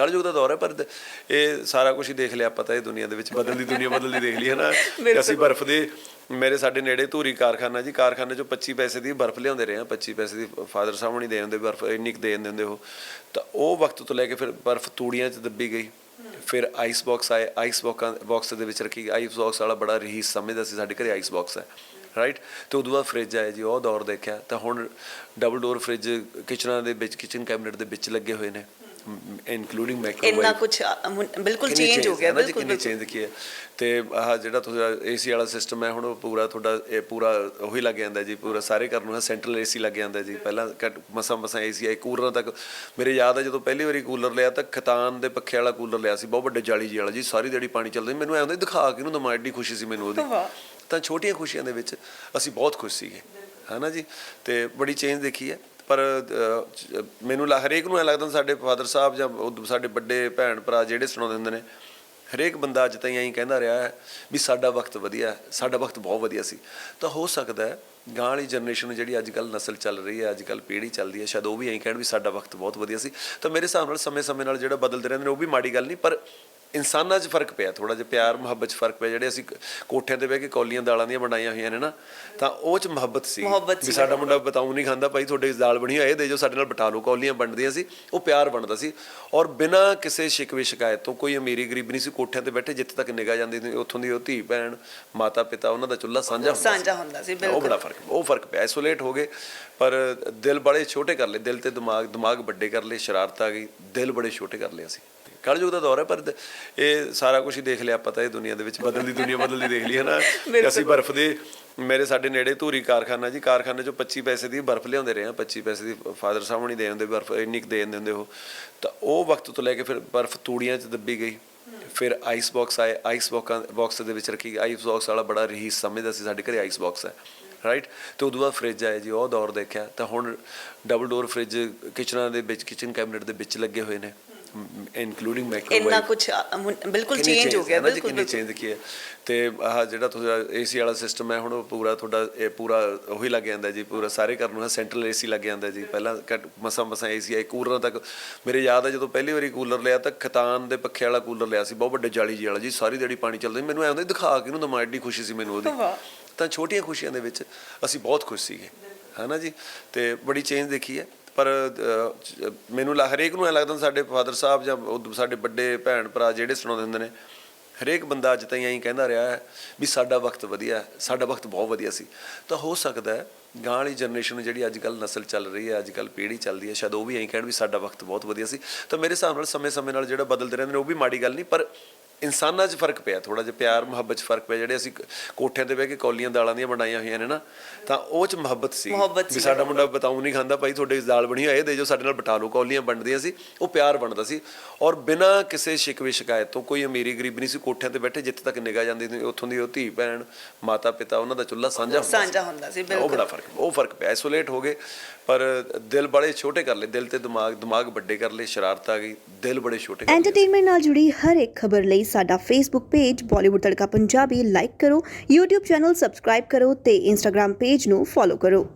ਕਲਯੁਗ ਦਾ ਦੌਰ ਹੈ ਪਰ ਇਹ ਸਾਰਾ ਕੁਝ ਹੀ ਦੇਖ ਲਿਆ ਪਤਾ ਇਹ ਦੁਨੀਆ ਦੇ ਵਿੱਚ ਬਦਲਦੀ ਦੁਨੀਆ ਬਦਲਦੀ ਦੇਖ ਲਈ ਹੈ ਨਾ ਅਸੀਂ ਬਰਫ਼ ਦੇ ਮੇਰੇ ਸਾਡੇ ਨੇੜੇ ਧੂਰੀ ਕਾਰਖਾਨਾ ਜੀ ਕਾਰਖਾਨੇ ਚੋਂ 25 ਪੈਸੇ ਦੀ ਬਰਫ਼ ਲਿਆਉਂਦੇ ਰਹੇ ਆ 25 ਪੈਸੇ ਦੀ ਫਾਦਰ ਸਾਹਿਬ ਨਹੀਂ ਦੇ ਦਿੰਦੇ ਬਰਫ਼ ਇੰਨੀ ਕੁ ਦੇ ਦਿੰਦੇ ਉਹ। ਤਾਂ ਉਹ ਵਕਤ ਤੋਂ ਲੈ ਕੇ ਫਿਰ ਬਰਫ਼ ਤੂੜੀਆਂ 'ਚ ਦੱਬੀ ਗਈ। ਫਿਰ ਆਈਸ ਬਾਕਸ ਆਏ ਆਈਸ ਬਾਕਸ ਦੇ ਵਿੱਚ ਰੱਖੀ ਆਈਸ ਬਾਕਸ ਵਾਲਾ ਬੜਾ ਰਹੀਸ ਸਮਝਦਾ ਸੀ ਸਾਡੇ ਘਰੇ ਆਈਸ ਬਾਕਸ ਹੈ ਰਾਈਟ ਤੇ ਉਦੋਂ ਬਾਅਦ ਫ੍ਰਿਜ ਆਏ ਜੀ ਉਹ ਦੌਰ ਦੇਖਿਆ। ਤਾਂ ਹੁਣ ਡਬਲ ਡੋਰ ਫ੍ਰਿਜ ਕਿਚਨਾਂ ਦੇ ਵਿੱਚ ਕਿਚਨ ਕੈਬਨਿਟ ਦੇ ਵਿੱਚ ਲੱਗੇ ਹੋਏ ਨੇ। ਇਨਕਲੂਡਿੰਗ ਮਾਈਕ੍ਰੋਵੇਵ ਇੰਨਾ ਕੁਝ ਬਿਲਕੁਲ ਚੇਂਜ ਹੋ ਗਿਆ ਬਿਲਕੁਲ ਕਿੰਨੀ ਚੇਂਜ ਕੀ ਹੈ ਤੇ ਆਹ ਜਿਹੜਾ ਤੁਹਾਡਾ ਏਸੀ ਵਾਲਾ ਸਿਸਟਮ ਹੈ ਹੁਣ ਉਹ ਪੂਰਾ ਤੁਹਾਡਾ ਇਹ ਪੂਰਾ ਉਹੀ ਲੱਗ ਜਾਂਦਾ ਜੀ ਪੂਰਾ ਸਾਰੇ ਘਰ ਨੂੰ ਸੈਂਟਰਲ ਏਸੀ ਲੱਗ ਜਾਂਦਾ ਜੀ। ਪਹਿਲਾਂ ਮਸਾ ਮਸਾ ਏਸੀ ਆਏ ਕੂਲਰਾਂ ਤੱਕ। ਮੇਰੇ ਯਾਦ ਹੈ ਜਦੋਂ ਪਹਿਲੀ ਵਾਰੀ ਕੂਲਰ ਲਿਆ ਤਾਂ ਖਤਾਨ ਦੇ ਪੱਖੇ ਵਾਲਾ ਕੂਲਰ ਲਿਆ ਸੀ ਬਹੁਤ ਵੱਡੇ ਜਾਲੀ ਜੀ ਵਾਲਾ ਜੀ ਸਾਰੀ ਦਿਹਾੜੀ ਪਾਣੀ ਚੱਲਦਾ। ਮੈਨੂੰ ਐਂ ਹੁੰਦਾ ਦਿਖਾ ਕੇ ਇਹਨੂੰ ਦਮਾ ਐਡੀ ਖੁਸ਼ੀ ਸੀ ਮੈਨੂੰ ਉਹਦੀ। ਤਾਂ ਛੋਟੀਆਂ ਖੁਸ਼ੀਆਂ ਦੇ ਵਿੱਚ ਅਸੀਂ ਬਹੁਤ ਖੁਸ਼ ਸੀਗੇ ਹਨਾ ਜੀ? ਤੇ ਬੜੀ ਚੇਂਜ ਦੇਖੀ ਹੈ। ਪਰ ਮੈਨੂੰ ਲਾ- ਹਰੇਕ ਨੂੰ ਐ ਲੱਗਦਾ ਸਾਡੇ ਫਾਦਰ ਸਾਹਿਬ ਜਾਂ ਉਹ ਸਾਡੇ ਵੱਡੇ ਭੈਣ ਭਰਾ ਜਿਹੜੇ ਸੁਣਾਉਂਦੇ ਹੁੰਦੇ ਨੇ, ਹਰੇਕ ਬੰਦਾ ਅੱਜ ਤਾਈਂ ਐਂ ਕਹਿੰਦਾ ਰਿਹਾ ਹੈ ਵੀ ਸਾਡਾ ਵਕਤ ਵਧੀਆ, ਸਾਡਾ ਵਕਤ ਬਹੁਤ ਵਧੀਆ ਸੀ। ਤਾਂ ਹੋ ਸਕਦਾ ਹੈ ਗਾਂ ਵਾਲੀ ਜਨਰੇਸ਼ਨ ਜਿਹੜੀ ਅੱਜ ਕੱਲ ਨਸਲ ਚੱਲ ਰਹੀ ਹੈ ਅੱਜ ਕੱਲ ਪੀੜ੍ਹੀ ਚੱਲਦੀ ਹੈ, ਸ਼ਾਇਦ ਉਹ ਵੀ ਐਂ ਕਹਿਣ ਵੀ ਸਾਡਾ ਵਕਤ ਬਹੁਤ ਵਧੀਆ ਸੀ। ਤਾਂ ਮੇਰੇ ਹਿਸਾਬ ਨਾਲ ਸਮੇਂ-ਸਮੇਂ ਨਾਲ ਜਿਹੜਾ ਬਦਲਦੇ ਰਹਿੰਦੇ ਨੇ, ਉਹ ਵੀ ਮਾੜੀ ਗੱਲ ਨਹੀਂ, ਪਰ ਇਨਸਾਨਾਂ 'ਚ ਫ਼ਰਕ ਪਿਆ ਥੋੜਾ ਜਿਹਾ ਪਿਆਰ ਮੁਹੱਬਤ 'ਚ ਫ਼ਰਕ ਪਿਆ ਜਿਹੜੇ ਅਸੀਂ ਕੋਠਿਆਂ ਤੇ ਬਹਿ ਕੇ ਕੌਲੀਆਂ ਦਾਲਾਂ ਦੀਆਂ ਬਣਾਈਆਂ ਹੋਈਆਂ ਨੇ ਨਾ ਤਾਂ ਉਹ 'ਚ ਮੁਹੱਬਤ ਸੀ। ਵੀ। ਸਾਡਾ ਮੁੰਡਾ ਬਤਾਉ ਨਹੀਂ ਖਾਂਦਾ ਭਾਈ ਤੁਹਾਡੇ ਦਾਲ ਬਣੀ ਹੋਈ ਹੈ ਦੇ ਜੋ ਸਾਡੇ ਨਾਲ ਬਟਾ ਲਓ ਕੌਲੀਆਂ ਬਣਦੀਆਂ ਸੀ। ਉਹ ਪਿਆਰ ਬਣਦਾ ਸੀ। ਔਰ ਬਿਨਾਂ ਕਿਸੇ ਸ਼ਿਕਵੇ ਸ਼ਿਕਾਇਤ ਤੋਂ ਕੋਈ ਅਮੀਰੀ ਗਰੀਬ ਨਹੀਂ ਸੀ ਕੋਠਿਆਂ ਤੇ ਬੈਠੇ ਜਿੱਥੇ ਤੱਕ ਨਿਗਾਹ ਜਾਂਦੀ ਸੀ ਉੱਥੋਂ ਦੀ ਉਹ ਧੀ ਭੈਣ ਮਾਤਾ ਪਿਤਾ ਉਹਨਾਂ ਦਾ ਚੁੱਲ੍ਹਾ ਸਾਂਝਾ ਹੁੰਦਾ ਸਾਂਝਾ ਹੁੰਦਾ ਸੀ ਉਹ ਬਿਲਕੁਲ। ਬੜਾ ਫ਼ਰਕ ਉਹ ਫ਼ਰਕ ਪਿਆ ਆਈਸੋਲੇਟ ਹੋ ਗਏ। ਪਰ ਦਿਲ ਬੜੇ ਛੋਟੇ ਕਰ ਲਏ ਦਿਲ ਤੇ ਦਿਮਾਗ ਦਿਮਾਗ ਵੱਡੇ ਕਰ ਲਏ ਸ਼ਰਾਰਤ ਆ ਗਈ ਦਿਲ ਬੜੇ ਛੋਟੇ ਕਰ ਲਏ ਅਸੀਂ। ਕਲਯੁਗ ਦਾ ਦੌਰ ਹੈ ਪਰ ਇਹ ਸਾਰਾ ਕੁਝ ਹੀ ਦੇਖ ਲਿਆ ਪਤਾ ਇਹ ਦੁਨੀਆ ਦੇ ਵਿੱਚ। ਬਦਲਦੀ ਦੁਨੀਆ ਬਦਲਦੀ ਦੇਖ ਲਈ ਹੈ ਨਾ ਅਸੀਂ ਬਰਫ਼ ਦੇ ਮੇਰੇ ਸਾਡੇ ਨੇੜੇ ਧੂਰੀ ਕਾਰਖਾਨਾ ਜੀ ਕਾਰਖਾਨੇ ਚੋਂ 25 ਪੈਸੇ ਦੀ ਬਰਫ਼ ਲਿਆਉਂਦੇ ਰਹੇ ਆ 25 ਪੈਸੇ ਦੀ ਫਾਦਰ ਸਾਹਿਬ ਨਹੀਂ ਦੇ ਦਿੰਦੇ ਬਰਫ਼ ਇੰਨੀ ਕੁ ਦੇ ਦਿੰਦੇ ਉਹ। ਤਾਂ ਉਹ ਵਕਤ ਤੋਂ ਲੈ ਕੇ ਫਿਰ ਬਰਫ਼ ਤੂੜੀਆਂ 'ਚ ਦੱਬੀ ਗਈ। ਫਿਰ ਆਈਸ ਬਾਕਸ ਆਏ ਆਈਸ ਬਾਕਸ ਦੇ ਵਿੱਚ ਰੱਖੀ ਆਈਸ ਬਾਕਸ ਵਾਲਾ ਬੜਾ ਰਹੀਸ ਸਮਝਦਾ ਸੀ ਸਾਡੇ ਘਰੇ ਆਈਸ ਬਾਕਸ ਹੈ ਰਾਈਟ ਤੇ ਉਦੋਂ ਬਾਅਦ ਫ੍ਰਿਜ ਆਏ ਜੀ ਉਹ ਦੌਰ ਦੇਖਿਆ। ਤਾਂ ਹੁਣ ਡਬਲ ਡੋਰ ਫ੍ਰਿਜ ਕਿਚਨਾਂ ਦੇ ਵਿੱਚ ਕਿਚਨ ਕੈਬਨਿਟ ਦੇ ਵਿੱਚ ਲੱਗੇ ਹੋਏ ਨੇ। ਇਨਕਲੂਡਿੰਗ ਮਾਈਕ੍ਰੋਵੇਵ ਇੰਨਾ ਕੁਝ ਬਿਲਕੁਲ ਚੇਂਜ ਹੋ ਗਿਆ ਬਿਲਕੁਲ ਕਿੰਨੀ ਚੇਂਜ ਕੀ ਹੈ ਤੇ ਆਹ ਜਿਹੜਾ ਤੁਹਾਡਾ ਏਸੀ ਵਾਲਾ ਸਿਸਟਮ ਹੈ ਹੁਣ ਉਹ ਪੂਰਾ ਤੁਹਾਡਾ ਇਹ ਪੂਰਾ ਉਹੀ ਲੱਗ ਜਾਂਦਾ ਜੀ ਪੂਰਾ ਸਾਰੇ ਘਰ ਨੂੰ ਸੈਂਟਰਲ ਏਸੀ ਲੱਗ ਜਾਂਦਾ ਜੀ। ਪਹਿਲਾਂ ਮਸਾ ਮਸਾ ਏਸੀ ਆਏ ਕੂਲਰਾਂ ਤੱਕ। ਮੇਰੇ ਯਾਦ ਹੈ ਜਦੋਂ ਪਹਿਲੀ ਵਾਰੀ ਕੂਲਰ ਲਿਆ ਤਾਂ ਖਤਾਨ ਦੇ ਪੱਖੇ ਵਾਲਾ ਕੂਲਰ ਲਿਆ ਸੀ ਬਹੁਤ ਵੱਡੇ ਜਾਲੀ ਜੀ ਵਾਲਾ ਜੀ ਸਾਰੀ ਦਿਹਾੜੀ ਪਾਣੀ ਚੱਲਦਾ। ਮੈਨੂੰ ਐਂ ਹੁੰਦਾ ਦਿਖਾ ਕੇ ਇਹਨੂੰ ਦਮਾ ਐਡੀ ਖੁਸ਼ੀ ਸੀ ਮੈਨੂੰ ਉਹਦੀ। ਤਾਂ ਛੋਟੀਆਂ ਖੁਸ਼ੀਆਂ ਦੇ ਵਿੱਚ ਅਸੀਂ ਬਹੁਤ ਖੁਸ਼ ਸੀਗੇ ਹਨਾ ਜੀ? ਤੇ ਬੜੀ ਚੇਂਜ ਦੇਖੀ ਹੈ। ਪਰ ਮੈਨੂੰ ਲਾ- ਹਰੇਕ ਨੂੰ ਐ ਲੱਗਦਾ ਸਾਡੇ ਫਾਦਰ ਸਾਹਿਬ ਜਾਂ ਉਹ ਸਾਡੇ ਵੱਡੇ ਭੈਣ ਭਰਾ ਜਿਹੜੇ ਸੁਣਾਉਂਦੇ ਹੁੰਦੇ ਨੇ, ਹਰੇਕ ਬੰਦਾ ਅੱਜ ਤਾਈਂ ਐਂ ਕਹਿੰਦਾ ਰਿਹਾ ਹੈ ਵੀ ਸਾਡਾ ਵਕਤ ਵਧੀਆ ਸਾਡਾ ਵਕਤ ਬਹੁਤ ਵਧੀਆ ਸੀ। ਤਾਂ ਹੋ ਸਕਦਾ ਹੈ ਗਾਂ ਵਾਲੀ ਜਨਰੇਸ਼ਨ ਜਿਹੜੀ ਅੱਜ ਕੱਲ ਨਸਲ ਚੱਲ ਰਹੀ ਹੈ ਅੱਜ ਕੱਲ ਪੀੜ੍ਹੀ ਚੱਲਦੀ ਹੈ, ਸ਼ਾਇਦ ਉਹ ਵੀ ਐਂ ਕਹਿਣ ਵੀ ਸਾਡਾ ਵਕਤ ਬਹੁਤ ਵਧੀਆ ਸੀ। ਤਾਂ ਮੇਰੇ ਹਿਸਾਬ ਨਾਲ ਸਮੇਂ-ਸਮੇਂ ਨਾਲ ਜਿਹੜਾ ਬਦਲਦੇ ਰਹਿੰਦੇ ਨੇ, ਉਹ ਵੀ ਮਾੜੀ ਗੱਲ ਨਹੀਂ, ਪਰ ਇਨਸਾਨਾਂ 'ਚ ਫ਼ਰਕ ਪਿਆ ਥੋੜਾ ਜਿਹਾ ਪਿਆਰ ਮੁਹੱਬਤ 'ਚ ਫ਼ਰਕ ਪਿਆ ਜਿਹੜੇ ਅਸੀਂ ਕੋਠਿਆਂ ਤੇ ਬਹਿ ਕੇ ਕੌਲੀਆਂ ਦਾਲਾਂ ਦੀਆਂ ਬਣਾਈਆਂ ਹੋਈਆਂ ਨੇ ਨਾ ਤਾਂ ਉਹ 'ਚ ਮੁਹੱਬਤ ਸੀ ਵੀ। ਸਾਡਾ ਮੁੰਡਾ ਬਤਾਉ ਨਹੀਂ ਖਾਂਦਾ ਭਾਈ ਤੁਹਾਡੇ ਦਾਲ ਬਣੀ ਹੋਈ ਹੈ ਦੇ ਜੋ ਸਾਡੇ ਨਾਲ ਬਟਾ ਲਓ ਕੌਲੀਆਂ ਬਣਦੀਆਂ ਸੀ ਉਹ ਪਿਆਰ ਬਣਦਾ ਸੀ ਔਰ ਬਿਨਾਂ ਕਿਸੇ ਸ਼ਿਕਵੇ ਸ਼ਿਕਾਇਤ ਤੋਂ ਕੋਈ ਅਮੀਰੀ ਗਰੀਬ ਨਹੀਂ ਸੀ ਕੋਠਿਆਂ ਤੇ ਬੈਠੇ ਜਿੱਥੇ ਤੱਕ ਨਿਗਾਹ ਜਾਂਦੀ ਸੀ ਉੱਥੋਂ ਦੀ ਉਹ ਧੀ ਭੈਣ ਮਾਤਾ ਪਿਤਾ ਉਹਨਾਂ ਦਾ ਚੁੱਲ੍ਹਾ ਸਾਂਝਾ ਹੁੰਦਾ ਸੀ। ਸਾਂਝਾ ਹੁੰਦਾ ਸੀ ਉਹ ਬਿਲਕੁਲ ਬੜਾ ਫ਼ਰਕ ਉਹ ਫ਼ਰਕ ਪਿਆ ਆਈਸੋਲੇਟ ਹੋ ਗਏ ਪਰ ਦਿਲ ਬੜੇ ਛੋਟੇ ਕਰ ਲਏ ਦਿਲ ਤੇ ਦਿਮਾਗ ਦਿਮਾਗ ਵੱਡੇ ਕਰ ਲਏ ਸ਼ਰਾਰਤ ਆ ਗਈ ਦਿਲ ਬੜੇ ਛੋਟੇ ਐਂਟਰਟੇਨਮੈਂਟ ਨਾਲ ਜੁੜੀ ਹਰ ਇੱਕ ਖਬਰ ਲਈ ਸਾਡਾ Facebook page Bollywood Tadka Punjabi like ਕਰੋ, YouTube ਚੈਨਲ ਸਬਸਕ੍ਰਾਈਬ ਕਰੋ ਤੇ Instagram ਪੇਜ ਨੂੰ ਫੋਲੋ ਕਰੋ।